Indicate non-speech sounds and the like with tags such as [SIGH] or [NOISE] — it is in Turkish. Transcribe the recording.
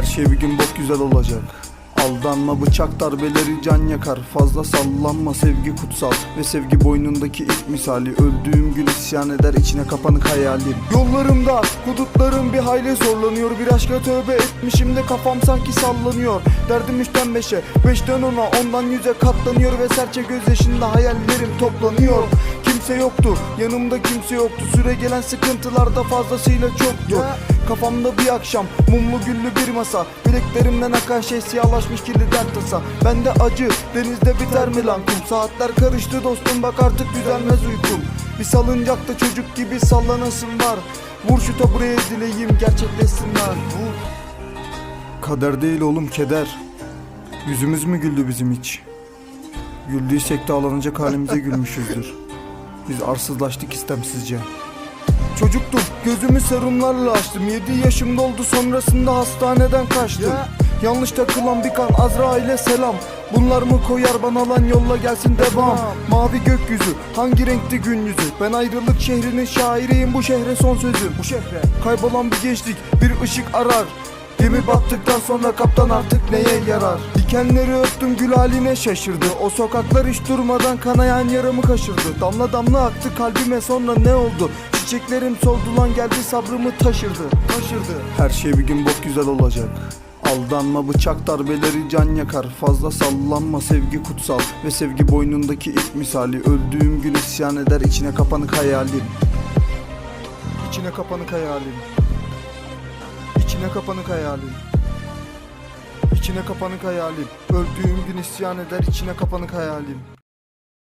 Her şey bir gün bok güzel olacak. Aldanma bıçak darbeleri can yakar. Fazla sallanma sevgi kutsal. Ve sevgi boynundaki ilk misali. Öldüğüm gün isyan eder içine kapanık hayalim. Yollarımda hudutlarım bir hayli zorlanıyor. Bir aşka tövbe etmişim de kafam sanki sallanıyor. Derdim üçten beşe beşten ona ondan yüze katlanıyor. Ve serçe gözyaşında hayallerim toplanıyor Kimse yoktu. Yanımda kimse yoktu. Süre gelen sıkıntılarda fazlasıyla çoktu. Kafamda bir akşam mumlu güllü bir masa. Bileklerimden akan şey siyahlaşmış kirli dert tasa Bende acı denizde biter mi lan kum? Saatler karıştı dostum bak artık düzelmez uykum. Bir salıncakta çocuk gibi sallanasın var. Vur şu tabureye dileğim gerçekleşsin lan Vur Kader değil oğlum keder. Yüzümüz mü güldü bizim hiç? Güldüysek de ağlanacak halimize gülmüşüzdür [LAUGHS] Biz arsızlaştık istemsizce. Çocuktum gözümü serumlarla açtım. 7 yaşım doldu sonrasında hastaneden kaçtım. Yanlış takılan bir kan Azrail'e selam. Bunlar mı koyar bana lan yolla gelsin devam. Mavi gökyüzü hangi renkti gün yüzü? Ben ayrılık şehrinin şairiyim bu şehre son sözüm. Bu şehre. Kaybolan bir gençlik bir ışık arar Gemi battıktan sonra kaptan artık neye yarar? Dikenleri öptüm gül haline şaşırdı. O sokaklar hiç durmadan kanayan yaramı kaşırdı. Damla damla aktı kalbime sonra ne oldu? Çiçeklerim soldu lan geldi sabrımı taşırdı Taşırdı. Her şey bir gün bok güzel olacak. Aldanma bıçak darbeleri can yakar. Fazla sallanma sevgi kutsal. Ve sevgi boynundaki ilk misali. Öldüğüm gün isyan eder içine kapanık hayalim. İçine kapanık hayalim İçine kapanık hayalim. İçine kapanık hayalim. Öldüğüm gün isyan eder içine kapanık hayalim